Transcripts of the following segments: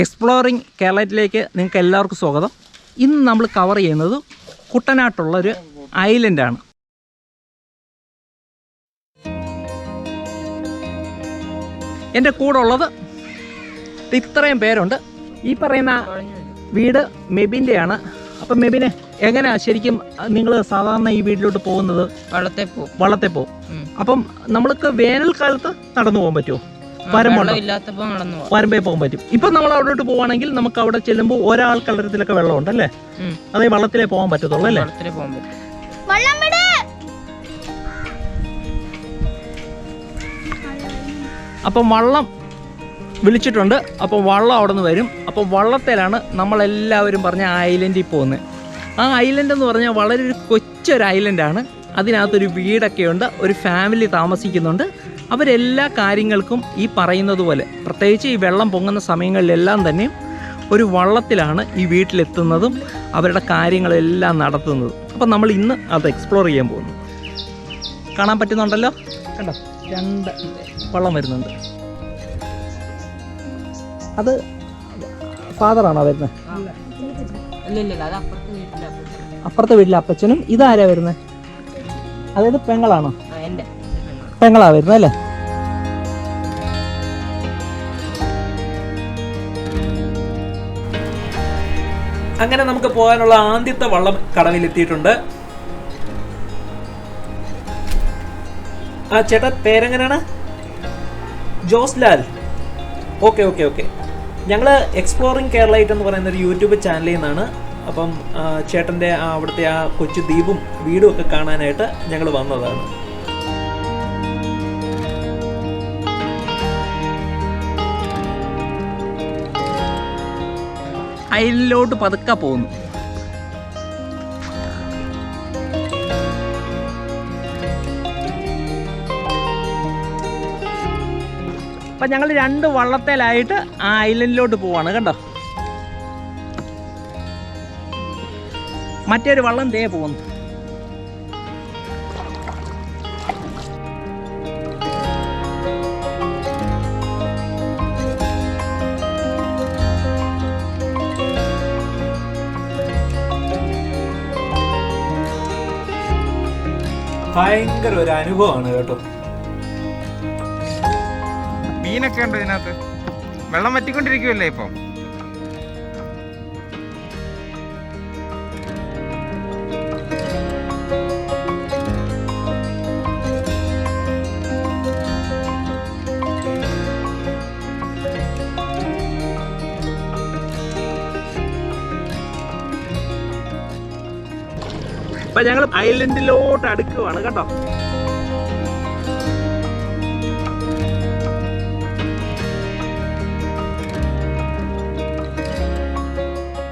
Exploring കേരളത്തിലേക്ക് നിങ്ങൾക്ക് എല്ലാവർക്കും സ്വാഗതം. ഇന്ന് നമ്മൾ കവർ ചെയ്യുന്നത് കുട്ടനാട്ടുള്ളൊരു ഐലൻഡാണ് എന്റെ കൂടെ ഉള്ളത് ഇത്രയും പേരുണ്ട്. ഈ പറയുന്ന വീട് മെബിന്റെയാണ്. അപ്പം മെബിനെ എങ്ങനെയാ ശരിക്കും നിങ്ങൾ സാധാരണ ഈ വീട്ടിലോട്ട് പോകുന്നത്? വള്ളത്തെ പോകും. വള്ളത്തെ പോകും. അപ്പം നമ്മൾക്ക് വേനൽക്കാലത്ത് നടന്നു പോകാൻ പറ്റുമോ? വരമ്പുണ്ടോ? വരമ്പേ പോകാൻ പറ്റും. ഇപ്പൊ നമ്മൾ അവിടോട്ട് പോവാണെങ്കിൽ നമുക്ക് അവിടെ ചെല്ലുമ്പോൾ ഒരാൾ കളരത്തിലൊക്കെ വെള്ളമുണ്ട് അല്ലേ. അതേ വള്ളത്തിലേ പോകാൻ പറ്റത്തുള്ളൂ അല്ലേ? അപ്പം വള്ളം വിളിച്ചിട്ടുണ്ട്. അപ്പം വള്ളം അവിടെ നിന്ന് വരും. അപ്പം വള്ളത്തിലാണ് നമ്മളെല്ലാവരും പറഞ്ഞ ഐലൻഡിൽ പോകുന്നത് ആ ഐലൻഡ് എന്ന് പറഞ്ഞാൽ വളരെ ഒരു കൊച്ചൊരു ഐലൻഡാണ്. അതിനകത്തൊരു വീടൊക്കെ ഉണ്ട് ഒരു ഫാമിലി താമസിക്കുന്നുണ്ട്. അവരെല്ലാ കാര്യങ്ങൾക്കും ഈ പറയുന്നത് പോലെ പ്രത്യേകിച്ച് ഈ വെള്ളം പൊങ്ങുന്ന സമയങ്ങളിലെല്ലാം തന്നെ ഒരു വള്ളത്തിലാണ് ഈ വീട്ടിലെത്തുന്നതും അവരുടെ കാര്യങ്ങളെല്ലാം നടത്തുന്നതും. അപ്പം നമ്മൾ ഇന്ന് അത് എക്സ്പ്ലോർ ചെയ്യാൻ പോകുന്നു. കാണാൻ പറ്റുന്നുണ്ടല്ലോ? കണ്ടോ? രണ്ട് വള്ളം വരുന്നുണ്ട്. അത് ഫാദറാണോ വരുന്നത്? അപ്പുറത്തെ വീട്ടിലെ അപ്പച്ചനും ഇതാരാ വരുന്നത്? അതായത് പെങ്ങളാണോ? എന്റെ പെങ്ങളാ വരുന്നത് അല്ലേ? അങ്ങനെ നമുക്ക് പോകാനുള്ള ആദ്യത്തെ വള്ളം കടവിലെത്തിയിട്ടുണ്ട്. ആ ചേട്ടാ പേരെങ്ങനെയാണ്? ജോസ്ലാൽ. Okay okay okay. ഞങ്ങൾ എക്സ്പ്ലോറിങ് കേരളൈറ്റ് എന്ന് പറയുന്ന ഒരു യൂട്യൂബ് ചാനലിൽ നിന്നാണ്. അപ്പം ചേട്ടന്റെ അവിടുത്തെ ആ കൊച്ചു ദ്വീപും വീടും ഒക്കെ കാണാനായിട്ട് ഞങ്ങൾ വന്നതാണ്. അയലിലോട്ട് പതുക്കെ പോകുന്നു. അപ്പൊ ഞങ്ങൾ രണ്ട് വള്ളത്തേലായിട്ട് ആ ഐലൻഡിലോട്ട് പോവാണ് കണ്ടോ? മറ്റൊരു വള്ളം ദേ പോകുന്നു ഭയങ്കര ഒരു അനുഭവമാണ് കേട്ടോ. മീനൊക്കെ ഉണ്ട് ഇതിനകത്ത്? വെള്ളം വറ്റിക്കൊണ്ടിരിക്കുമല്ലേ ഇപ്പൊ? അപ്പൊ ഞങ്ങൾ ഐലൻഡിലോട്ട് അടുക്കുവാണ് കേട്ടോ.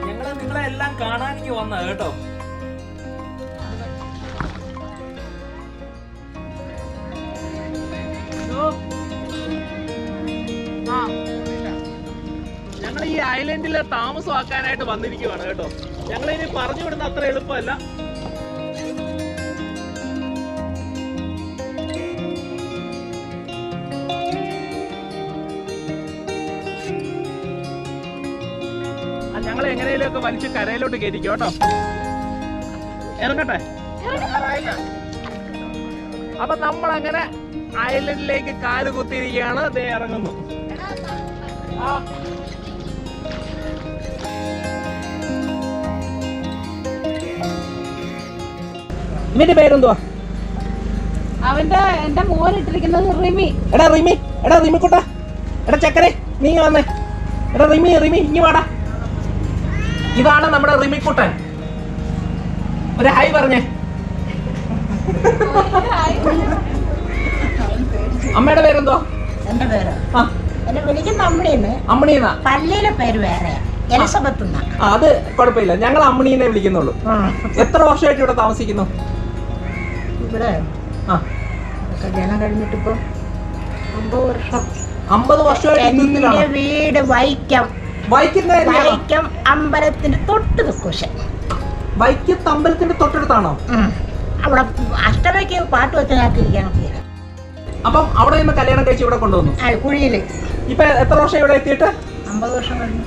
ഞങ്ങൾ നിങ്ങളെ എല്ലാം കാണാനിക്ക് വന്ന കേട്ടോ. ഞങ്ങൾ ഈ ഐലൻഡിൽ താമസമാക്കാനായിട്ട് വന്നിരിക്കുവാണ് കേട്ടോ. ഞങ്ങളിനി ഇനി പറഞ്ഞു വിടുന്ന അത്ര എളുപ്പമല്ല. ഞങ്ങൾ എങ്ങനെയൊക്കെ വലിച്ച് കരയിലോട്ട് കയറ്റിക്കോ കേട്ടോ. ഇറങ്ങട്ടെ. അപ്പൊ നമ്മൾ അങ്ങനെ ഐലൻഡിലേക്ക് കാൽ കുത്തിയിരിക്കുകയാണ്. ദേ ഇറങ്ങുന്നു. ആ. ഇവന്റെ പേരെന്തുവാ? അവന്റെ എന്റെ മോനിട്ടിരിക്കുന്നത് റിമി. എടാ റിമി എടാ റിമി കുട്ട എടാ ചക്കരെ നീ വന്നേ. എടാ റിമി റിമി ഇങ്ങി വാടാ. ഇതാണ് നമ്മുടെ റിമിക്കുട്ടൻ. ഒരു ഹായ് പറഞ്ഞേ. അമ്മയുടെ പേരെന്തോ? എന്റെ പേര്. എന്നെ വിളിക്കുന്ന അമ്മണിന്ന്. അമ്മണീന്നാ? പള്ളിയിലെ പേര് വേറെ. അത് കുഴപ്പമില്ല. ഞങ്ങൾ അമ്മണീനെ വിളിക്കുന്നുള്ളൂ. എത്ര വർഷമായിട്ട് ഇവിടെ താമസിക്കുന്നു? ഇവിടെ. ആ. കല്യാണം കഴിഞ്ഞിട്ടിപ്പോ അമ്പത് വർഷം. അമ്പത് വർഷമായിട്ട് വീട് വൈക്കം? വൈക്കം അമ്പലത്തിന്റെ തൊട്ട് കുശൻ വൈക്കത്ത് അമ്പലത്തിന്റെ തൊട്ടടുത്താണോ? അവിടെ അഷ്ടമയ്ക്ക് പാട്ട് വെച്ചാക്കിരിക്കണം അപ്പം അവിടെ നിന്ന് കല്യാണം കഴിച്ച് ഇവിടെ കൊണ്ടുവന്നു. കുഴിയിൽ ഇപ്പൊ എത്ര വർഷം ഇവിടെ എത്തിയിട്ട്? അമ്പത് വർഷം കഴിഞ്ഞു.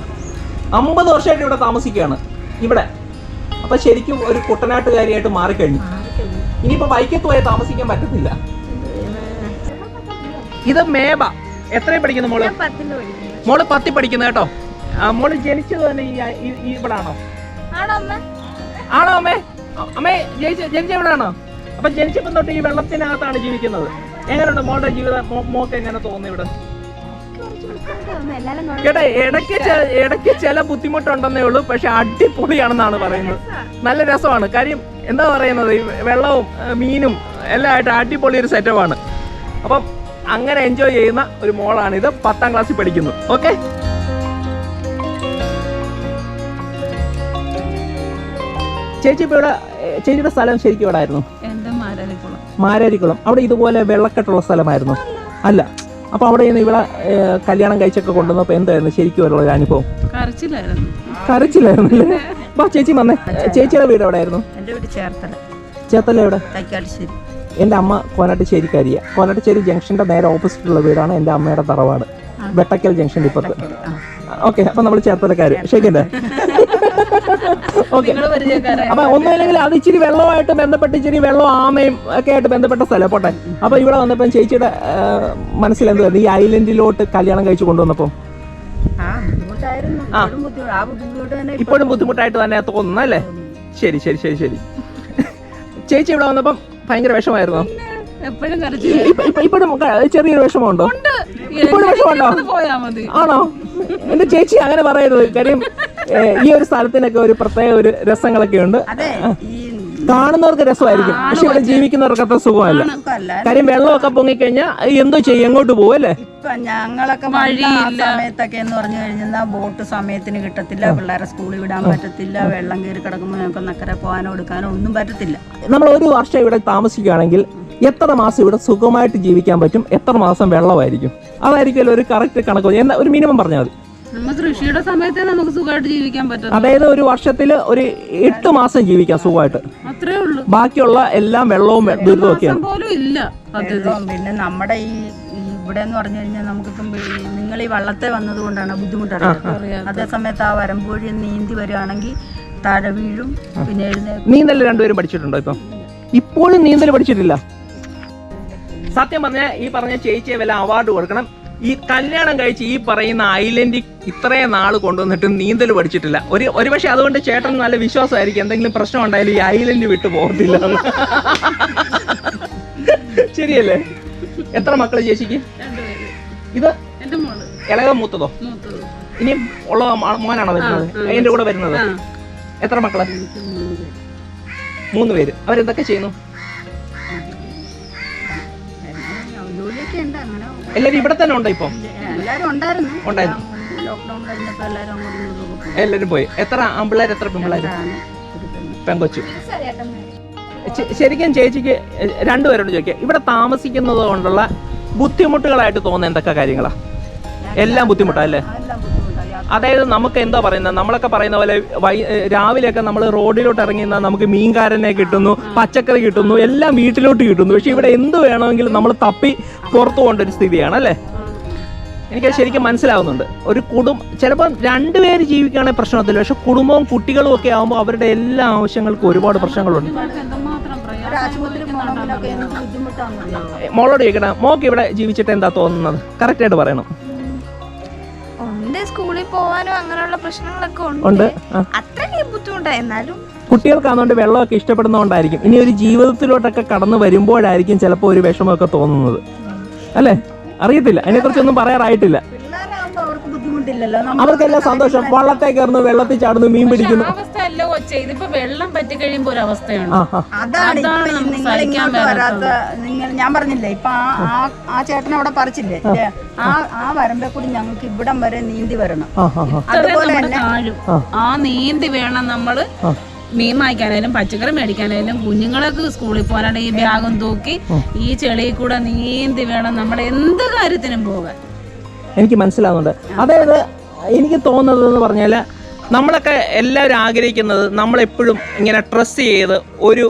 അമ്പത് വർഷമായിട്ട് ഇവിടെ താമസിക്കുകയാണ് ഇവിടെ. അപ്പൊ ശരിക്കും ഒരു കുട്ടനാട്ടുകാരിയായിട്ട് മാറിക്കഴിഞ്ഞു. ഇനിയിപ്പോ വൈക്കത്ത് പോയാൽ താമസിക്കാൻ പറ്റത്തില്ല. ഇത് മേബ. എത്രയും പഠിക്കുന്നു മോൾ? മോൾ പത്തി പഠിക്കുന്നു കേട്ടോ. മോൾ ജനിച്ചത് തന്നെ ഈ ഇവിടാണോ? ആണോ അമ്മേ? അമ്മേ? ജനിച്ച ജനിച്ച എവിടെയാണോ അപ്പൊ ജനിച്ചപ്പം തൊട്ട് ഈ വെള്ളത്തിനകത്താണ് ജീവിക്കുന്നത്. എങ്ങനെയുണ്ട് മോളുടെ ജീവിതം? മോക്ക് എങ്ങനെ തോന്നുന്നു ഇവിടെ? കേട്ടെ ഇടയ്ക്ക് ഇടയ്ക്ക് ചില ബുദ്ധിമുട്ടുണ്ടെന്നേ ഉള്ളൂ പക്ഷെ അടിപൊളിയാണെന്നാണ് പറയുന്നത്. നല്ല രസമാണ്. കാര്യം എന്താ പറയുന്നത്? ഈ വെള്ളവും മീനും എല്ലാം ആയിട്ട് അടിപൊളി ഒരു സെറ്റപ്പാണ്. അപ്പം അങ്ങനെ എൻജോയ് ചെയ്യുന്ന ഒരു മോളാണ് ഇത് പത്താം ക്ലാസ്സിൽ പഠിക്കുന്നു. ഓക്കെ ചേച്ചി ഇപ്പൊ ഇവിടെ ചേച്ചിയുടെ സ്ഥലം ശരിക്കും ഇവിടെ ആയിരുന്നു? എന്റെ മാരാരിക്കുളം അവിടെ ഇതുപോലെ വെള്ളക്കെട്ടുള്ള സ്ഥലമായിരുന്നു? അല്ല. അപ്പൊ അവിടെ നിന്ന് ഇവിടെ കല്യാണം കഴിച്ചൊക്കെ കൊണ്ടുവന്നപ്പോ എന്തായിരുന്നു ശരിക്കും ഉള്ള ഒരു അനുഭവം? കരച്ചിലായിരുന്നു. അപ്പൊ വാ ചേച്ചി വന്നേ. ചേച്ചിയുടെ വീട് എവിടെ ആയിരുന്നു എന്റെ വീട് ചേർത്തല. എവിടെ? എന്റെ എന്റെ അമ്മ കോനാട്ടുശ്ശേരിക്കാരിയ കോനാട്ടുശ്ശേരി ജംഗ്ഷന്റെ നേരെ ഓപ്പോസിറ്റ് ഉള്ള വീടാണ് എന്റെ അമ്മയുടെ തറവാട്. വെട്ടക്കൽ ജംഗ്ഷൻ ഇപ്പത്ത് ഓക്കെ അപ്പൊ നമ്മൾ ചേർത്തലക്കാര്. ശരിയല്ലേ ഓക്കെ അപ്പൊ ഒന്നുമില്ലെങ്കിൽ അത് ഇച്ചിരി വെള്ളമായിട്ട് ബന്ധപ്പെട്ട് ഇച്ചിരി വെള്ളം ആമയും ഒക്കെ ആയിട്ട് ബന്ധപ്പെട്ട സ്ഥലം. പോട്ടെ. അപ്പൊ ഇവിടെ വന്നപ്പോ ചേച്ചിയുടെ മനസ്സിൽ എന്ത് ഈ ഐലൻഡിലോട്ട് കല്യാണം കഴിച്ചു കൊണ്ടുവന്നപ്പോ. ഇപ്പോഴും ബുദ്ധിമുട്ടായിട്ട് തന്നെ തോന്നുന്നു അല്ലേ? ശരി ശരി ശരി ശരി. ചേച്ചി ഇവിടെ വന്നപ്പം ഭയങ്കര വിഷമായിരുന്നോ ഇപ്പോഴും ചെറിയൊരു വിഷമമുണ്ടോ? ഇപ്പോഴും വിഷമമുണ്ടോ? ആണോ? എന്റെ ചേച്ചി അങ്ങനെ പറയരുത് കാര്യം ഈ ഒരു സ്ഥലത്തിനൊക്കെ ഒരു പ്രത്യേക ഒരു രസങ്ങളൊക്കെ ഉണ്ട്. അതെ ഈ കാണുന്നവർക്ക് രസമായിരിക്കും. പക്ഷെ ഇവിടെ ജീവിക്കുന്നവർക്ക് അത്ര സുഖമല്ല. കാര്യം വെള്ളമൊക്കെ പൊങ്ങിക്കഴിഞ്ഞാൽ എന്തോ ചെയ്യും എങ്ങോട്ട് പോകും അല്ലേ? ഞങ്ങളൊക്കെ സമയത്തൊക്കെ എന്ന് പറഞ്ഞു കഴിഞ്ഞാൽ ബോട്ട് സമയത്തിന് കിട്ടത്തില്ല പിള്ളേരെ സ്കൂളിൽ വിടാൻ പറ്റത്തില്ല വെള്ളം കയറി കിടക്കുമ്പോൾ ഞങ്ങൾക്ക് നക്കരെ പോകാനോ എടുക്കാനോ ഒന്നും പറ്റത്തില്ല. നമ്മൾ ഒരു വർഷം ഇവിടെ താമസിക്കുകയാണെങ്കിൽ എത്ര മാസം ഇവിടെ സുഖമായിട്ട് ജീവിക്കാൻ പറ്റും? എത്ര മാസം വെള്ളമായിരിക്കും? അതായിരിക്കുമല്ലോ ഒരു കറക്റ്റ് കണക്ക്. എന്താ ഒരു മിനിമം പറഞ്ഞാൽ മതി. കൃഷിയുടെ സമയത്ത് നമുക്ക് സുഖമായിട്ട് ജീവിക്കാൻ പറ്റും അതായത് ഒരു വർഷത്തിൽ ഒരു എട്ട് മാസം ജീവിക്കാം സുഖമായിട്ട്. അത്രേ ഉള്ളൂ. ബാക്കിയുള്ള എല്ലാം വെള്ളവും ദുരിതമൊക്കെയാണ് പോലും ഇല്ല പിന്നെ നമ്മുടെ ഈ ഇവിടെ എന്ന് പറഞ്ഞു കഴിഞ്ഞാൽ നമുക്കിപ്പം നിങ്ങൾ ഈ വള്ളത്തെ വന്നത് കൊണ്ടാണ് ബുദ്ധിമുട്ടറിയാത്തത് അതേ സമയത്ത് ആ വരമ്പോഴി നീന്തി വരികയാണെങ്കിൽ താഴെ വീഴും പിന്നെ നീന്തൽ രണ്ടുപേരും പഠിച്ചിട്ടുണ്ടോ ഇപ്പം? ഇപ്പോഴും നീന്തൽ പഠിച്ചിട്ടില്ല. സത്യം പറഞ്ഞ ഈ പറഞ്ഞ ചേച്ചിയെ വല്ല അവാർഡ് കൊടുക്കണം. ഈ കല്യാണം കഴിച്ച് ഈ പറയുന്ന ഐലൻഡിൽ ഇത്രയും നാൾ കൊണ്ടുവന്നിട്ട് നീന്തൽ പഠിച്ചിട്ടില്ല ഒരു ഒരുപക്ഷെ അതുകൊണ്ട് ചേട്ടൻ നല്ല വിശ്വാസമായിരിക്കും എന്തെങ്കിലും പ്രശ്നം ഉണ്ടായാലും ഈ ഐലൻഡ് വിട്ടു പോകത്തില്ല. ശരിയല്ലേ എത്ര മക്കൾ ചേച്ചിക്ക് ഇത് ഇളക മൂത്തതോ ഇനിയും ഇനി ഉള്ള മോനാണോ വരുന്നത് അതിന്റെ കൂടെ വരുന്നത് എത്ര മക്കൾ മൂന്ന് പേര് അവരെന്തൊക്കെ ചെയ്യുന്നു ജോലിയൊക്കെ ഉണ്ട് അങ്ങനെ എല്ലാരും ഇവിടെ തന്നെ ഉണ്ടോ ഇപ്പം? എല്ലാവരും ഉണ്ടായിരുന്നു. ഉണ്ടായിരുന്നു. ലോക്ക്ഡൗൺ എല്ലാരും പോയി. എത്ര ആമ്പിള്ളേർ എത്ര പെമ്പിള്ളേർ. പെങ്കൊച്ചു. ശരിക്കും ചേച്ചിക്ക് രണ്ടുപേരോട് ചോദിക്കാം. ഇവിടെ താമസിക്കുന്നത് കൊണ്ടുള്ള ബുദ്ധിമുട്ടുകളായിട്ട് തോന്നുന്ന എന്തൊക്കെ കാര്യങ്ങളാ? എല്ലാം ബുദ്ധിമുട്ടാ അല്ലേ? അതായത് നമുക്ക് എന്താ പറയുന്നത് നമ്മളൊക്കെ പറയുന്ന പോലെ വൈ രാവിലെയൊക്കെ നമ്മൾ റോഡിലോട്ട് ഇറങ്ങി നിന്നാൽ നമുക്ക് മീൻകാരനെ കിട്ടുന്നു പച്ചക്കറി കിട്ടുന്നു എല്ലാം വീട്ടിലോട്ട് കിട്ടുന്നു. പക്ഷെ ഇവിടെ എന്ത് വേണമെങ്കിലും നമ്മൾ തപ്പി പുറത്തു പോകേണ്ട ഒരു സ്ഥിതിയാണ് അല്ലേ? എനിക്ക് ശരിക്കും മനസ്സിലാവുന്നുണ്ട്. ഒരു കുടും ചിലപ്പോൾ രണ്ടുപേര് ജീവിക്കുകയാണെങ്കിൽ പ്രശ്നത്തില്ല പക്ഷെ കുടുംബവും കുട്ടികളും ഒക്കെ ആകുമ്പോൾ അവരുടെ എല്ലാ ആവശ്യങ്ങൾക്കും ഒരുപാട് പ്രശ്നങ്ങളുണ്ട്. മോളോട് ചോദിക്കണം മോക്ക് ഇവിടെ ജീവിച്ചിട്ട് എന്താ തോന്നുന്നത്? കറക്റ്റായിട്ട് പറയണം. ഉണ്ട് സ്കൂളിൽ പോവാനും അങ്ങനെയുള്ള പ്രശ്നങ്ങളൊക്കെ ഉണ്ട്. അത്രയും ബുദ്ധിമുട്ടാ. ബുദ്ധിമുട്ടായി എന്നാലും കുട്ടികൾക്കാണെന്നുകൊണ്ട് വെള്ളമൊക്കെ ഇഷ്ടപ്പെടുന്നതുകൊണ്ടായിരിക്കും ഇനി ഒരു ജീവിതത്തിലോട്ടൊക്കെ കടന്നു വരുമ്പോഴായിരിക്കും ചിലപ്പോൾ ഒരു വിഷമമൊക്കെ തോന്നുന്നത്. അല്ലേ? അറിയത്തില്ല. അതിനെക്കുറിച്ചൊന്നും പറയാറായിട്ടില്ല. ബുദ്ധിമുട്ടില്ലല്ലോ അവർക്കെല്ലാം സന്തോഷം. വള്ളത്തെ കയറുന്നു വെള്ളത്തിൽ ചാടുന്നു മീൻ പിടിക്കുന്നു. അവസ്ഥ കൊച്ചേ. ഇതിപ്പോ വെള്ളം പറ്റി കഴിയുമ്പോ ഒരു അവസ്ഥയാണ്. അതാണ് ഇപ്പൊ അതാണ് നിങ്ങൾ ഇങ്ങോട്ട് വരാത്ത നിങ്ങൾ ഞാൻ പറഞ്ഞില്ലേ ഇപ്പൊ ആ ആ- ചേട്ടൻ അവിടെ പറിച്ചില്ലേ ആ. ആ വരമ്പെ കൂടി ഞങ്ങൾക്ക് ഇവിടം വരെ നീന്തി വരണം. അതുപോലെ തന്നെ ആ. നീന്തി വേണം നമ്മൾ. മീൻ വാങ്ങിക്കാനായാലും പച്ചക്കറി മേടിക്കാനായാലും കുഞ്ഞുങ്ങൾക്ക് സ്കൂളിൽ പോകാനായിട്ട് ഈ ബാഗും തൂക്കി ഈ ചെളിയിൽ കൂടെ നീന്തി വേണം. നമ്മൾ എന്ത് കാര്യത്തിനും പോകാൻ. എനിക്ക് മനസ്സിലാവുന്നുണ്ട്. അതായത് എനിക്ക് തോന്നുന്നത് എന്ന് പറഞ്ഞാൽ നമ്മളൊക്കെ എല്ലാവരും ആഗ്രഹിക്കുന്നത് നമ്മളെപ്പോഴും ഇങ്ങനെ ഡ്രസ്സ് ചെയ്ത് ഒരു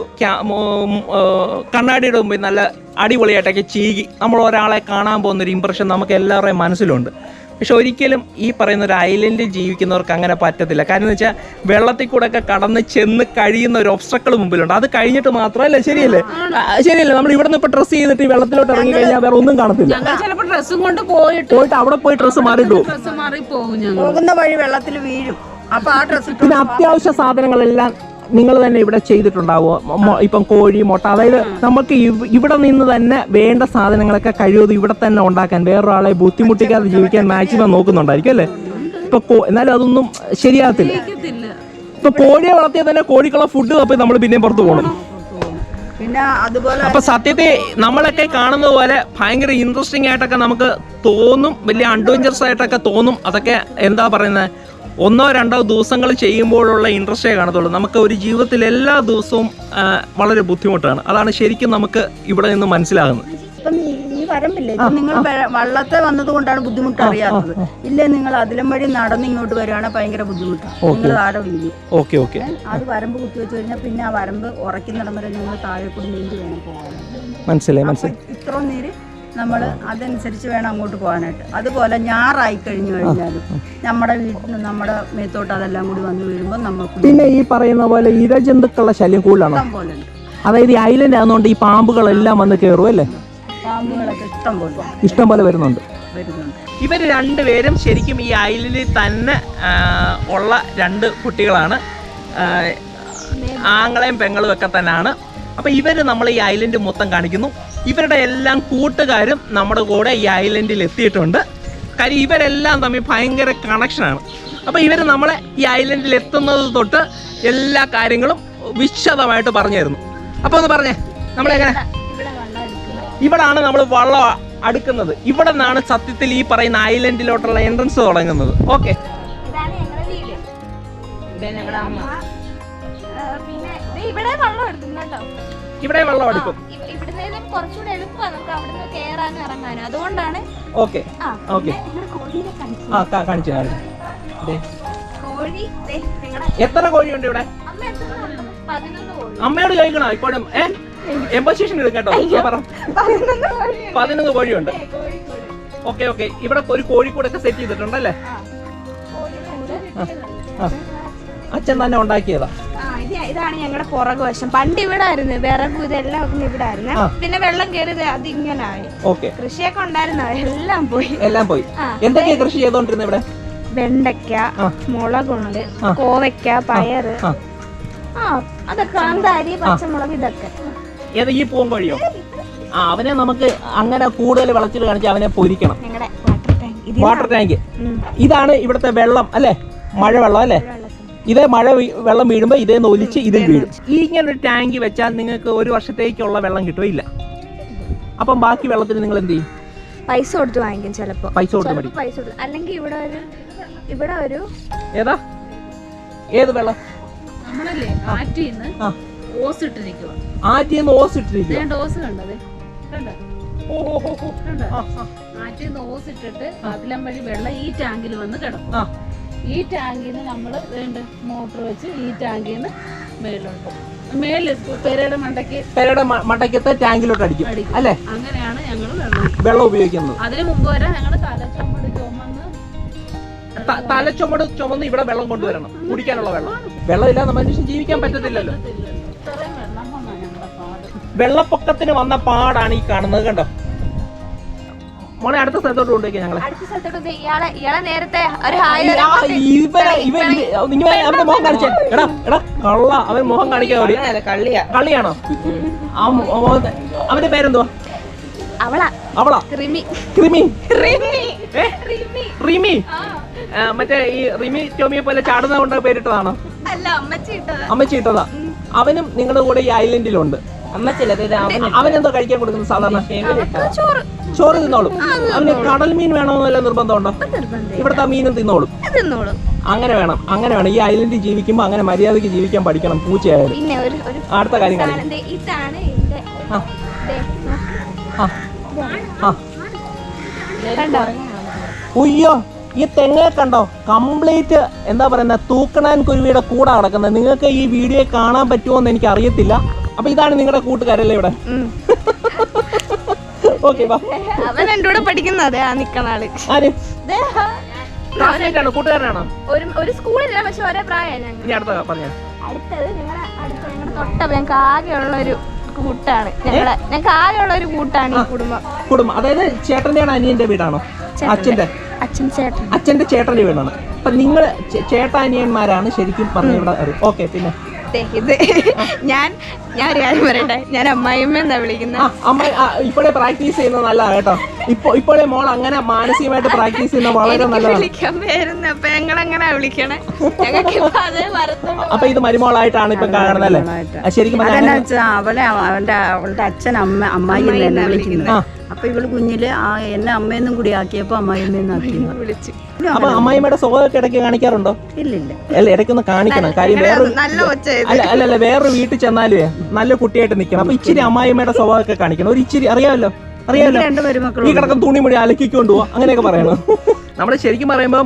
കണ്ണാടിയുടെ മുമ്പിൽ നല്ല അടിപൊളിയായിട്ടൊക്കെ ചീകി നമ്മൾ ഒരാളെ കാണാൻ പോകുന്നൊരു ഇമ്പ്രഷൻ നമുക്ക് എല്ലാവരുടെയും മനസ്സിലുണ്ട്. പക്ഷെ ഒരിക്കലും ഈ പറയുന്ന ഒരു ഐലൻഡിൽ ജീവിക്കുന്നവർക്ക് അങ്ങനെ പറ്റത്തില്ല. കാരണം എന്ന് വെച്ചാൽ വെള്ളത്തിൽ കൂടെ ഒക്കെ കടന്ന് ചെന്ന് കഴിയുന്ന ഒരു ഒബ്സ്ട്രക്കൾ മുമ്പിലുണ്ട്. അത് കഴിഞ്ഞിട്ട് മാത്രമല്ല ശരിയല്ലേ? ശരിയല്ലേ? നമ്മൾ ഇവിടെ നിന്ന് ഇപ്പൊ ഡ്രസ്സ് ചെയ്തിട്ട് ഈ വെള്ളത്തിലോട്ട് ഇറങ്ങി കഴിഞ്ഞാൽ വേറെ ഒന്നും കാണത്തില്ല. ഡ്രസ്സും കൊണ്ട് പോയിട്ട് പോയിട്ട് അവിടെ പോയി ഡ്രസ്സ് മാറിയിട്ട്? പോകും പോകുന്ന വഴി വെള്ളത്തിൽ വീഴും. അപ്പൊ ആ ഡ്രസ്സ് പിന്നെ അത്യാവശ്യ സാധനങ്ങളെല്ലാം നിങ്ങൾ തന്നെ ഇവിടെ ചെയ്തിട്ടുണ്ടാവോ? ഇപ്പം കോഴി മുട്ട അതായത് നമുക്ക് ഇവിടെ നിന്ന് തന്നെ വേണ്ട സാധനങ്ങളൊക്കെ കഴിവതും ഇവിടെ തന്നെ ഉണ്ടാക്കാൻ വേറൊരാളെ ബുദ്ധിമുട്ടിക്കാതെ ജീവിക്കാൻ മാക്സിമം നോക്കുന്നുണ്ടായിരിക്കും അല്ലേ? ഇപ്പൊ കോ- എന്നാലും അതൊന്നും ശരിയാകത്തില്ല. ഇപ്പൊ കോഴിയെ വളർത്തിയാൽ തന്നെ കോഴിക്കുള്ള ഫുഡ് തപ്പി നമ്മൾ പിന്നെയും പുറത്തു പോകണം. പിന്നെ അതുപോലെ അപ്പൊ സത്യത്തെ നമ്മളൊക്കെ കാണുന്ന പോലെ ഭയങ്കര ഇൻട്രസ്റ്റിംഗ് ആയിട്ടൊക്കെ നമുക്ക് തോന്നും വലിയ അഡ്വഞ്ചറസ് ആയിട്ടൊക്കെ തോന്നും അതൊക്കെ എന്താ പറയുന്നത്? ഒന്നോ രണ്ടോ ദിവസങ്ങൾ ചെയ്യുമ്പോഴുള്ള ഇൻട്രസ്റ്റേ കാണത്തുള്ളൂ. നമുക്ക് ഒരു ജീവിതത്തിൽ എല്ലാ ദിവസവും വളരെ ബുദ്ധിമുട്ടാണ്. അതാണ് ശരിക്കും നമുക്ക് ഇവിടെ നിന്ന് മനസ്സിലാകുന്നത്. വരമ്പില്ലേ? നിങ്ങൾ വള്ളത്തെ വന്നത് കൊണ്ടാണ് ബുദ്ധിമുട്ട് അറിയാത്തത് ഇല്ലേ നിങ്ങൾ അതിലും വഴി നടന്ന് ഇങ്ങോട്ട് വരികയാണെങ്കിൽ ഭയങ്കര ബുദ്ധിമുട്ടാണ് നിങ്ങൾ താഴെ വീഴും ഓക്കെ ഓക്കെ. അത് വരമ്പ് കുത്തി വെച്ച് കഴിഞ്ഞാൽ പിന്നെ ആ വരമ്പ് ഉറക്കി വരെ നിങ്ങൾ താഴെ കൂടി നീന്തി വേണം പോകാൻ. മനസ്സിലായി മനസ്സിലായി. ഇത്ര നീര് നമ്മൾ അതനുസരിച്ച് വേണം അങ്ങോട്ട് പോകാനായിട്ട്. അതുപോലെ ഞാറായി കഴിഞ്ഞു കഴിഞ്ഞാലും നമ്മുടെ വീട്ടിൽ നമ്മുടെ മേത്തോട്ട് അതെല്ലാം കൂടി വന്നു വീഴുമ്പോൾ നമുക്ക് പിന്നെ ഈ പറയുന്ന പോലെ ഇരജന്തുക്കളുടെ ശല്യം കൂടുതലാണ്? പോലെ അതായത് ഈ ഐലൻഡ് ആകുന്നതുകൊണ്ട് ഈ പാമ്പുകളെല്ലാം വന്ന് കയറും അല്ലേ? പാമ്പുകളൊക്കെ ഇഷ്ടം പോലെ ഇഷ്ടം പോലെ വരുന്നുണ്ട്. വരുന്നുണ്ട്. ഇവർ രണ്ടുപേരും ശരിക്കും ഈ ഐലൻഡിൽ തന്നെ ഉള്ള രണ്ട് കുട്ടികളാണ്. ആങ്ങളെയും പെങ്ങളും ഒക്കെ തന്നെയാണ് അപ്പോൾ ഇവർ നമ്മൾ ഈ ഐലൻഡ് മൊത്തം കാണിക്കുന്നു. ഇവരുടെ എല്ലാം കൂട്ടുകാരും നമ്മുടെ കൂടെ ഈ ഐലൻഡിൽ എത്തിയിട്ടുണ്ട്. കാര്യം ഇവരെല്ലാം തമ്മിൽ ഭയങ്കര കണക്ഷനാണ് അപ്പോൾ ഇവർ നമ്മളെ ഈ ഐലൻഡിൽ എത്തുന്നത് തൊട്ട് എല്ലാ കാര്യങ്ങളും വിശദമായിട്ട് പറഞ്ഞു തരുന്നു അപ്പോൾ ഒന്ന് പറഞ്ഞേ നമ്മളെങ്ങനെ? ഇവിടാണ് നമ്മൾ വള്ളം അടുക്കുന്നത്. ഇവിടെ നിന്നാണ് സത്യത്തിൽ ഈ പറയുന്ന ഐലൻഡിലോട്ടുള്ള എൻട്രൻസ് തുടങ്ങുന്നത്. ഓക്കെ ഇതാണ് ഞങ്ങളുടെ വീട്. ഞങ്ങളുടെ അമ്മ. ആ, ദേ ഇവിടെ വെള്ളം എടുക്കും. കുറച്ചുകൂടെ എളുപ്പമാണ് നമുക്ക് അവിടുന്ന് കയറാനും ഇറങ്ങാനും. അതുകൊണ്ടാണ് ഓക്കെ. ഓക്കെ. ആ കാണിച്ചു കാണിച്ചു. കോഴി എത്ര കോഴിയുണ്ട് ഇവിടെ? അമ്മയോട് ചോദിക്കണോ? ഇപ്പോഴും ഏ? എംബസിഷൻ എടുക്കട്ടോ പറ. പതിനൊന്ന് കോഴി പതിനൊന്ന് കോഴിയുണ്ട്. കോഴി കോഴി. Okay okay. ഇവിടെ ഒരു കോഴിക്കൂടൊക്കെ സെറ്റ് ചെയ്തിട്ടുണ്ടല്ലേ? അച്ഛൻ തന്നെ ഉണ്ടാക്കിയതാ. ഇതാണ് ഞങ്ങളുടെ പുറകു വശം. പണ്ട് ഇവിടെ ആയിരുന്നു വിറകു ഇതെല്ലാം ഇവിടെ ആയിരുന്നു പിന്നെ വെള്ളം കയറി അത് ഇങ്ങനെ ആയി ഓക്കെ. കൃഷിയൊക്കെ ഉണ്ടായിരുന്നു? എല്ലാം പോയി. എല്ലാം പോയി. എന്തൊക്കെയാ കൃഷി ചെയ്തോണ്ടിരുന്നത് ഇവിടെ? വെണ്ടയ്ക്ക മുളകുണ്ട് കോവയ്ക്ക പയറ്. ആ. അതൊക്കെ കാന്താരി പച്ചമുളക് ഇതൊക്കെ. ഏത് ഈ പൂങ്കോഴിയോ ആ അവനെ നമുക്ക് അങ്ങനെ കൂടുതൽ വിളച്ചിൽ കാണിച്ച് അവനെ പൊരിക്കണം. വാട്ടർ ടാങ്ക് ഇതാണ് ഇവിടുത്തെ വെള്ളം അല്ലേ? മഴ വെള്ളം അല്ലേ ഇതേ മഴ വെള്ളം വീഴുമ്പോൾ ഇതേ നോലിച്ച് ഇതിൽ വീഴും. ഈ ഇങ്ങനെ ഒരു ടാങ്ക് വെച്ചാൽ നിങ്ങൾക്ക് ഒരു വർഷത്തേക്കുള്ള വെള്ളം കിട്ടുകയില്ല ഇല്ല. അപ്പം ബാക്കി വെള്ളത്തിന് നിങ്ങൾ എന്ത് ചെയ്യും? പൈസ കൊടുത്ത് വാങ്ങിക്കും ചിലപ്പോ. പൈസ കൊടുത്ത് മതി. പൈസ കൊടുത്ത്. അല്ലെങ്കിൽ ഇവിടെ ഒരു ഇവിടെ ഒരു ഏതാ? ഏത് വെള്ളം? നമ്മളല്ലേ ആറ്റിൽ നിന്ന് ഓസ് ഇട്ടിരിക്കുക ആറ്റിൽ നിന്ന് ഓസ് ഇട്ടിരിക്കുക ഞാൻ ഡോസ് കണ്ടത് കണ്ടോ? ഓ ഓ, ഓ, ഓ. കണ്ടോ? ആ, ആ, ആറ്റിൽ നിന്ന് ഓസ് ഇട്ടിട്ട് അതിലം വഴി വെള്ളം ഈ ടാങ്കിൽ വന്ന് കിടക്കും. ആ. ഈ ടാങ്കിൽ നിന്ന് നമ്മൾ വേണ്ട മോട്ടർ വെച്ച് ഈ ടാങ്കിൽ നിന്ന് മേലോട്ട് മേളിൽ പെരയുടെ മണ്ടയ്ക്ക് പെരയുടെ മണ്ടയ്ക്കത്തെ ടാങ്കിലോട്ട് അടിക്കും. അല്ലേ? അങ്ങനെയാണ് ഞങ്ങൾ വെള്ളം വെള്ളം ഉപയോഗിക്കുന്നത്. അതിന് മുമ്പ് വരെ ഞങ്ങൾ തലച്ചോമ്പട് ചുമന്ന് തലച്ചുമട് ചുമന്ന് ഇവിടെ വെള്ളം കൊണ്ടുവരണം കുടിക്കാനുള്ള വെള്ളം. വെള്ളമില്ലാതെ മനുഷ്യൻ ജീവിക്കാൻ പറ്റത്തില്ലല്ലോ. വെള്ളപ്പൊക്കത്തിന് വന്ന പാടാണ് ഈ കാണുന്നത് കണ്ടോ? മോളെ അടുത്ത സ്ഥലത്തോട്ട് കൊണ്ടുപോയി ഞങ്ങളെ. അടുത്ത സ്ഥലത്തോട്ട് ദേ ഇയാളെ ഇയാളെ നേരത്തെ ഒരു ഹായ് അവന്റെ കാണിച്ചേ. എടാ എടാ കള്ള അവൻ മുഖം കാണിക്കാൻ കള്ളിയാണോ? അവന്റെ പേരെന്തുവാ? അവളാ. അവളാ? റിമി. ക്രിമി റിമി? റിമി. ആ, മറ്റേ ഈ റിമി ടോമിയെ പോലെ ചാടുന്ന കൊണ്ട് പേരിട്ടതാണോ? അല്ല അമ്മച്ചി ഇട്ടതാ. അവനും നിങ്ങളുടെ കൂടെ ഈ ഐലൻഡിലുണ്ട്. അവനെന്തോ കഴിക്കാൻ കൊടുക്കുന്നത് സാധാരണ. ചോറ്. ചോറ് തിന്നോളും. അവന് കടൽ മീൻ വേണമെന്ന് വല്ല നിർബന്ധമുണ്ടോ? നിർബന്ധം ഇവിടുത്തെ മീനും തിന്നോളും. അങ്ങനെ വേണം അങ്ങനെ വേണം. ഈ ഐലൻഡിൽ ജീവിക്കുമ്പോൾ അങ്ങനെ മര്യാദയ്ക്ക് ജീവിക്കാൻ പഠിക്കണം പൂച്ചയായാലും. അടുത്ത കാര്യം ഉയ്യോ ഈ തെങ്ങ കണ്ടോ? കംപ്ലീറ്റ് എന്താ പറയുന്ന തൂക്കണാൻ കുരുവിയുടെ കൂടെ കിടക്കുന്നത് നിങ്ങൾക്ക് ഈ വീഡിയോ കാണാൻ പറ്റുമോ എന്ന് എനിക്ക് അറിയത്തില്ല അപ്പൊ ഇതാണ് നിങ്ങളുടെ കൂട്ടുകാരല്ലേ ഇവിടെ. ഓക്കെ അവൻ എന്റെ കൂടെ പഠിക്കുന്നത് ആ നിക്കണ ആൾ. ആര്? കൂട്ടുകാരനാണോ? ഒരു ഒരു സ്കൂളില്ല പക്ഷെ ഒരേ അടുത്തത് ഞങ്ങളുടെ അടുത്ത ഞങ്ങളുടെ തൊട്ട ഞങ്ങൾക്ക് ആകെയുള്ള ഒരു കൂട്ടാണ്. ഞങ്ങളെ ഞങ്ങൾക്ക് ആകെയുള്ള ഒരു കൂട്ടാണ് ഈ കുടുംബം. കുടുംബം. അതായത് അനിയന്റെ വീടാണോ? അച്ഛന്റെ അച്ഛൻ ചേട്ടൻ. അച്ഛന്റെ ചേട്ടന്റെ വീടാണ്. അപ്പൊ നിങ്ങൾ ചേട്ടാനിയന്മാരാണ് ശരിക്കും പറഞ്ഞ ഇവിടെ ഓക്കെ പിന്നെ? ഇത് ഞാൻ ഞാൻ ഒരു കാര്യം പറയട്ടെ? ഞാൻ അമ്മായിമ്മ എന്നാ വിളിക്കുന്നത് ആ അമ്മ ഇപ്പോഴേ പ്രാക്ടീസ് ചെയ്യുന്നത് നല്ലതാണ് കേട്ടോ. ഇപ്പൊ ഇപ്പോഴേ മോൾ അങ്ങനെ മാനസികമായിട്ട് പ്രാക്ടീസ് ചെയ്യുന്നത് വളരെ നല്ലതാണ്. വിളിക്കാൻ വരുന്ന അപ്പൊ ഞങ്ങൾ അങ്ങനെ വിളിക്കണേ? ഞങ്ങൾക്ക് അപ്പൊ ഇത് മരുമോളായിട്ടാണ് ഇപ്പൊ കാണുന്നത് അല്ലേ? ശരിക്കും അതെന്നാ വെച്ചാ അവളെ അവന്റെ അവളുടെ അച്ഛൻ അമ്മ അമ്മായി എന്നെ വിളിക്കുന്നത് അപ്പൊ ഇവൾ കുഞ്ഞിൽ ആ എന്നെ അമ്മയെന്നും കൂടി ആക്കിയപ്പോ അമ്മായിമ്മയെന്നും ആക്കിയത് വിളിച്ചു. അപ്പൊ അമ്മായിമ്മയുടെ സ്വഭാവമൊക്കെ ഇടയ്ക്ക് കാണിക്കാറുണ്ടോ? ഇല്ലില്ല. അല്ല ഇടയ്ക്കൊന്ന് കാണിക്കണം. കാര്യം വേറെ അല്ല അല്ല വേറൊരു വീട്ടിൽ ചെന്നാലുവേ നല്ല കുട്ടിയായിട്ട് നിൽക്കണം അപ്പൊ ഇച്ചിരി അമ്മായിമ്മയുടെ സ്വഭാവമൊക്കെ കാണിക്കണം. ഒരു ഇച്ചിരി അറിയാമല്ലോ അറിയാമല്ലോ രണ്ട് ഈ കിടക്കം കിടക്കുന്ന തുണി മുടി അലക്കിക്കൊണ്ട് പോവാ. അങ്ങനെയൊക്കെ പറയണം. നമ്മുടെ ശരിക്കും പറയുമ്പോൾ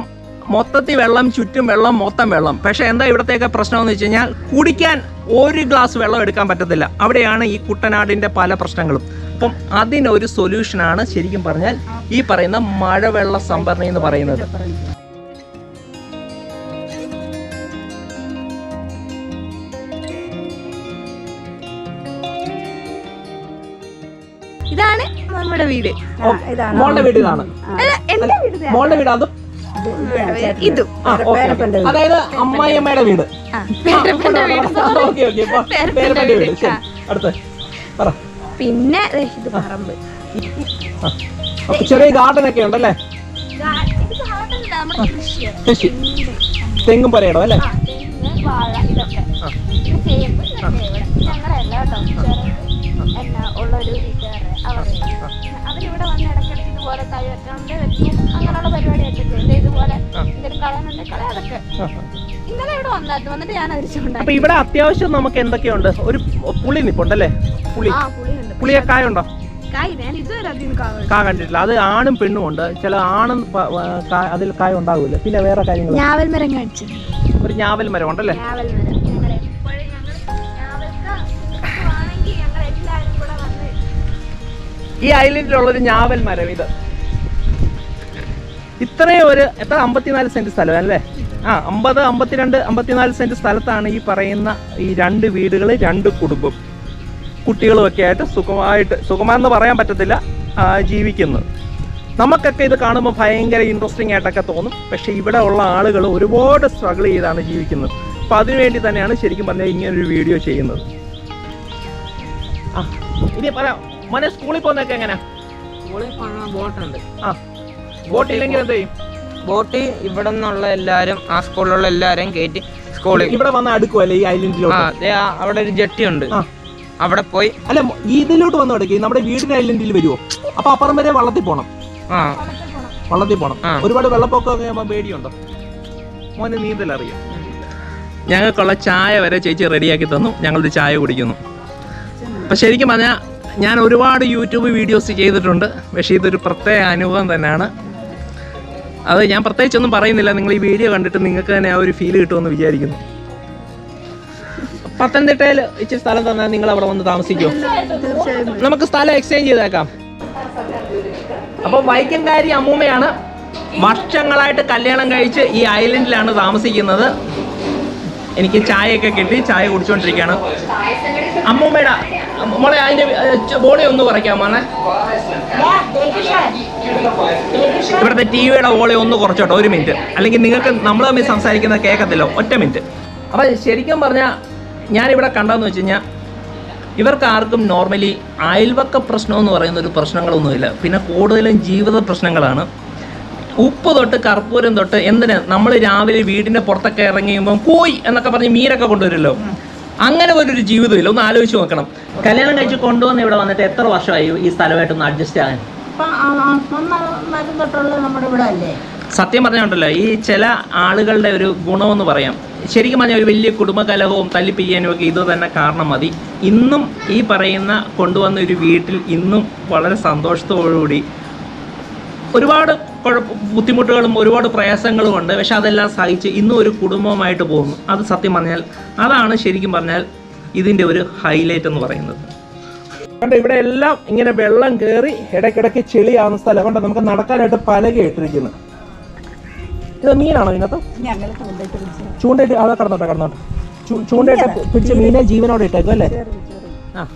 മൊത്തത്തിൽ വെള്ളം ചുറ്റും വെള്ളം മൊത്തം വെള്ളം. പക്ഷെ എന്താ ഇവിടത്തെയൊക്കെ പ്രശ്നം എന്ന് വെച്ച് കഴിഞ്ഞാൽ കുടിക്കാൻ ഒരു ഗ്ലാസ് വെള്ളം എടുക്കാൻ പറ്റത്തില്ല. അവിടെയാണ് ഈ കുട്ടനാടിന്റെ പല പ്രശ്നങ്ങളും. അപ്പം അതിനൊരു സൊല്യൂഷനാണ് ശരിക്കും പറഞ്ഞാൽ ഈ പറയുന്ന മഴവെള്ള സംഭരണി എന്ന് പറയുന്നത്. നമ്മുടെ വീട്. ഇതാണ്. മോളുടെ വീട് ഇതാണ്. മോളുടെ വീട് അതും ഇതും. അതായത് അമ്മായിയമ്മയുടെ വീട്. അടുത്ത. പറ. പിന്നെ ദേ ഇത് പറമ്പ്. ചെറിയ ഗാർഡൻ ഒക്കെ ഉണ്ടല്ലേ? ഗാ- ഇത് garden നമ്മുടെ കൃഷിയാണ് കൃഷി. തെങ്ങും പറയണോ അല്ലേ? വാഴ ഇതൊക്കെ. ഇത് ചേമ്പ് ഇവിടെ. കേട്ടോ എന്തെങ്കിലും കളയാ അതൊക്കെ ഇന്നലെ ഇവിടെ വന്നായിരുന്നു വന്നിട്ട് ഞാൻ അപ്പൊ ഇവിടെ അത്യാവശ്യം നമുക്ക് എന്തൊക്കെയുണ്ട്? ഒരു പുളി നിപ്പുണ്ടല്ലേ? പുളി. ആ കായുണ്ടോ? പുളിയക്കായുണ്ടോ കായ് ഞാൻ ഇതുവരെ അധികം കാ കണ്ടിട്ടില്ല. അത് ആണും പെണ്ണും ഉണ്ട്. ചില ആണും പ- വ- കാ- അതിൽ കായ ഉണ്ടാവില്ല പിന്നെ വേറെ കാര്യങ്ങൾ ഞാവൽ മരം കാണിച്ചു. ഒരു ഞാവൽ മരം ഉണ്ടല്ലേ? ഞാവൽ മരം. ഞങ്ങൾ എപ്പോഴും ഞങ്ങൾ ഞാവൽക്ക കിട്ടുവാണെങ്കിൽ ഞങ്ങൾ എല്ലാവരും കൂടെ വന്ന് ഈ ഐലൻഡിലുള്ള ഒരു ഞാവൽ മരം ഇത്. ഇത്രയും ഒരു എത്ര? അമ്പത്തിനാല് സെന്റ് സ്ഥലം അല്ലേ? ആ അമ്പത് അമ്പത്തിരണ്ട് അമ്പത്തിനാല് സെന്റ് സ്ഥലത്താണ് ഈ പറയുന്ന ഈ രണ്ട് വീടുകൾ രണ്ട് കുടുംബം. കുട്ടികളും ഒക്കെ ആയിട്ട് സുഖമായിട്ട് സുഖമാണെന്ന് പറയാൻ പറ്റത്തില്ല ജീവിക്കുന്നത്. നമുക്കൊക്കെ ഇത് കാണുമ്പോൾ ഭയങ്കര ഇൻട്രസ്റ്റിംഗ് ആയിട്ടൊക്കെ തോന്നും. പക്ഷേ ഇവിടെ ഉള്ള ആളുകൾ ഒരുപാട് സ്ട്രഗിൾ ചെയ്താണ് ജീവിക്കുന്നത്. അപ്പം അതിനുവേണ്ടി തന്നെയാണ് ശരിക്കും പറഞ്ഞാൽ ഇങ്ങനൊരു വീഡിയോ ചെയ്യുന്നത്. ആ ഇനി പറയാം. മോനെ സ്കൂളിൽ പോകുന്നൊക്കെ എങ്ങനെയാ സ്കൂളിൽ പോകണ ബോട്ടുണ്ട്. ആ. ബോട്ടില്ലെങ്കിൽ എന്ത് ചെയ്യും? ബോട്ട് ഇവിടെ നിന്നുള്ള എല്ലാരും ആ സ്കൂളിലുള്ള എല്ലാരും കയറ്റി സ്കൂളിൽ ഇവിടെ വന്ന് അടുക്കുമല്ലേ ഈ ആ ഐലൻഡിലോട്ട് ദേ ആ അവിടെ ഒരു ജെട്ടി ഉണ്ട് ആ. അവിടെ പോയി. അല്ല ഇതിലോട്ട് വന്ന് അടുക്കി നമ്മുടെ വീടിന്റെ ഐലൻഡിൽ വരുമോ അപ്പൊ അപ്പുറം വരെ വള്ളത്തിൽ പോണം. ആ. വള്ളത്തിൽ പോണം. ആ. ഒരുപാട് വെള്ളപ്പൊക്കമൊക്കെ പേടിയുണ്ടോ? മോന് നീന്തൽ അറിയാം ഞങ്ങൾക്കുള്ള ചായ വരെ ചേച്ചി റെഡിയാക്കി തന്നു. ഞങ്ങളൊരു ചായ കുടിക്കുന്നു. അപ്പം ശരിക്കും പറഞ്ഞാൽ ഞാൻ ഒരുപാട് യൂട്യൂബ് വീഡിയോസ് ചെയ്തിട്ടുണ്ട്. പക്ഷേ ഇതൊരു പ്രത്യേക അനുഭവം തന്നെയാണ്. അത് ഞാൻ പ്രത്യേകിച്ചൊന്നും പറയുന്നില്ല. നിങ്ങൾ ഈ വീഡിയോ കണ്ടിട്ട് നിങ്ങൾക്ക് തന്നെ ആ ഒരു ഫീൽ കിട്ടുമെന്ന് വിചാരിക്കുന്നു. പത്തനംതിട്ടയിൽ ഇച്ചിരി സ്ഥലം തന്നാൽ നിങ്ങൾ അവിടെ വന്ന് താമസിക്കുമോ നമുക്ക് സ്ഥലം എക്സ്ചേഞ്ച് ചെയ്തേക്കാം. അപ്പോൾ വൈക്കംകാരി അമ്മൂമ്മയാണ് വർഷങ്ങളായിട്ട് കല്യാണം കഴിച്ച് ഈ ഐലൻഡിലാണ് താമസിക്കുന്നത്. എനിക്ക് ചായയൊക്കെ കിട്ടി ചായ കുടിച്ചുകൊണ്ടിരിക്കുകയാണ് അമ്മൂമ്മയുടെ മോളെ അതിന്റെ ബോളി ഒന്ന് കുറയ്ക്കാമോനെ ഇവിടുത്തെ ടി വിയുടെ വോളി ഒന്ന് കുറച്ചോട്ടോ ഒരു മിനിറ്റ് അല്ലെങ്കിൽ നിങ്ങൾക്ക് നമ്മൾ തമ്മിൽ സംസാരിക്കുന്ന കേൾക്കത്തില്ല ഒറ്റ മിനിറ്റ് അപ്പം ശരിക്കും പറഞ്ഞാൽ ഞാനിവിടെ കണ്ടതെന്ന് വെച്ച് കഴിഞ്ഞാൽ ഇവർക്ക് ആർക്കും നോർമലി അയൽവക്ക പ്രശ്നം എന്ന് പറയുന്ന ഒരു പ്രശ്നങ്ങളൊന്നുമില്ല. പിന്നെ കൂടുതലും ജീവിത പ്രശ്നങ്ങളാണ്. ഉപ്പ് തൊട്ട് കർപ്പൂരം തൊട്ട് എന്തിന്? നമ്മൾ രാവിലെ വീടിന്റെ പുറത്തൊക്കെ ഇറങ്ങിയുമ്പോൾ പോയി എന്നൊക്കെ പറഞ്ഞ് മീനൊക്കെ കൊണ്ടുവരുമല്ലോ. അങ്ങനെ ഒരു ജീവിതമില്ല. ഒന്ന് ആലോചിച്ച് നോക്കണം. കല്യാണം കഴിച്ച് കൊണ്ടുവന്ന് ഇവിടെ വന്നിട്ട് എത്ര വർഷമായി ഈ സ്ഥലമായിട്ടൊന്ന് അഡ്ജസ്റ്റ് ആകാൻ സത്യം പറഞ്ഞുണ്ടല്ലോ ഈ ചില ആളുകളുടെ ഒരു ഗുണമെന്ന് പറയാം. ശരിക്കും പറഞ്ഞാൽ ഒരു വലിയ കുടുംബകലഹവും തല്ലിപ്പിയ്യാനും ഒക്കെ ഇത് തന്നെ കാരണം മതി. ഇന്നും ഈ പറയുന്ന കൊണ്ടുവന്ന ഒരു വീട്ടിൽ ഇന്നും വളരെ സന്തോഷത്തോടുകൂടി ഒരുപാട് ബുദ്ധിമുട്ടുകളും ഒരുപാട് പ്രയാസങ്ങളും ഉണ്ട്. പക്ഷെ അതെല്ലാം സഹിച്ച് ഇന്നും ഒരു കുടുംബമായിട്ട് പോകുന്നു. അത് സത്യം പറഞ്ഞാൽ അതാണ് ശരിക്കും പറഞ്ഞാൽ ഇതിന്റെ ഒരു ഹൈലൈറ്റ് എന്ന് പറയുന്നത്. കണ്ടോ ഇവിടെ എല്ലാം ഇങ്ങനെ വെള്ളം കയറി ഇടയ്ക്കിടയ്ക്ക് ചെളിയാവുന്ന സ്ഥലം. കണ്ടോ നമുക്ക് നടക്കാനായിട്ട് പല ഇട്ടിരിക്കുന്നു ഇത് മീനാണോ ഇതിനകത്ത്? ചൂണ്ടയിട്ട് അതാ കടന്നോട്ടെ കടന്നോട്ടെ. ചൂണ്ടയിട്ട് പിടിച്ച മീനെ ജീവനോടെ ഇട്ടേക്കും അല്ലേ ആ.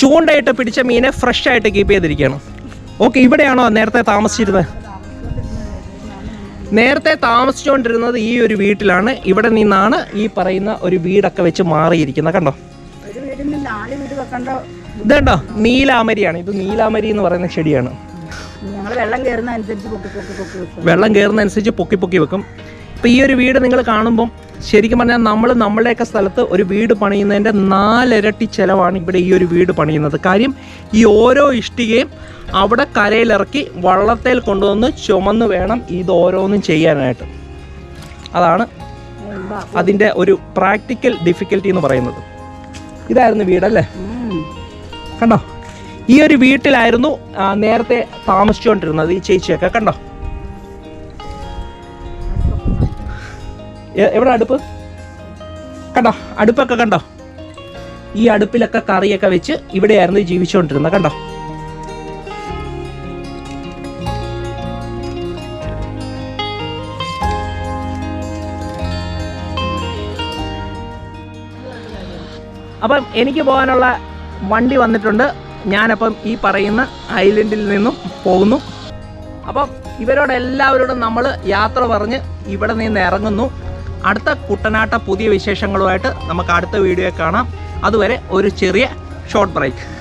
ചൂണ്ടയിട്ട് പിടിച്ച മീനെ ഫ്രഷ് ആയിട്ട് കീപ്പ് ചെയ്തിരിക്കുകയാണ്. ഓക്കെ ഇവിടെയാണോ നേരത്തെ താമസിച്ചിരുന്നത്? നേരത്തെ താമസിച്ചുകൊണ്ടിരുന്നത് ഈ ഒരു വീട്ടിലാണ്. ഇവിടെ നിന്നാണ് ഈ പറയുന്ന ഒരു വീടൊക്കെ വെച്ച് മാറിയിരിക്കുന്നത്. കണ്ടോ? ഇതുണ്ടോ? നീലാമരിയാണ്. ഇത് നീലാമരി എന്ന് പറയുന്ന ചെടിയാണ്. വെള്ളം കയറുന്ന അനുസരിച്ച് പൊക്കി പൊക്കി പൊക്കി വെക്കും. വെള്ളം കയറുന്നതനുസരിച്ച് പൊക്കി പൊക്കി വെക്കും. ഇപ്പം ഈ ഒരു വീട് നിങ്ങൾ കാണുമ്പം ശരിക്കും പറഞ്ഞാൽ നമ്മൾ നമ്മളുടെയൊക്കെ സ്ഥലത്ത് ഒരു വീട് പണിയുന്നതിന്റെ നാലിരട്ടി ചിലവാണ് ഇവിടെ ഈ ഒരു വീട് പണിയുന്നത്. കാര്യം ഈ ഓരോ ഇഷ്ടികയും അവിടെ കരയിലിറക്കി വള്ളത്തേൽ കൊണ്ടുവന്ന് ചുമന്ന് വേണം ഇത് ഓരോന്നും ചെയ്യാനായിട്ട്. അതാണ് അതിന്റെ ഒരു പ്രാക്ടിക്കൽ ഡിഫിക്കൽറ്റി എന്ന് പറയുന്നത്. ഇതായിരുന്നു വീടല്ലേ? കണ്ടോ? ഈ ഒരു വീട്ടിലായിരുന്നു നേരത്തെ താമസിച്ചുകൊണ്ടിരുന്നത് ഈ ചേച്ചിയൊക്കെ. കണ്ടോ? എവിടെ അടുപ്പ്? കണ്ടോ അടുപ്പൊക്കെ കണ്ടോ? ഈ അടുപ്പിലൊക്കെ കറിയൊക്കെ വെച്ച് ഇവിടെയായിരുന്നു ജീവിച്ചുകൊണ്ടിരുന്നത് കണ്ടോ? അപ്പം എനിക്ക് പോകാനുള്ള വണ്ടി വന്നിട്ടുണ്ട്. ഞാനപ്പം ഈ പറയുന്ന ഐലൻഡിൽ നിന്നും പോകുന്നു. അപ്പം ഇവരോട് എല്ലാവരോടും നമ്മൾ യാത്ര പറഞ്ഞ് ഇവിടെ നിന്ന് ഇറങ്ങുന്നു. അടുത്ത കുട്ടനാട്ട പുതിയ വിശേഷങ്ങളുമായിട്ട് നമുക്ക് അടുത്ത വീഡിയോ കാണാം. അതുവരെ ഒരു ചെറിയ ഷോർട്ട് ബ്രേക്ക്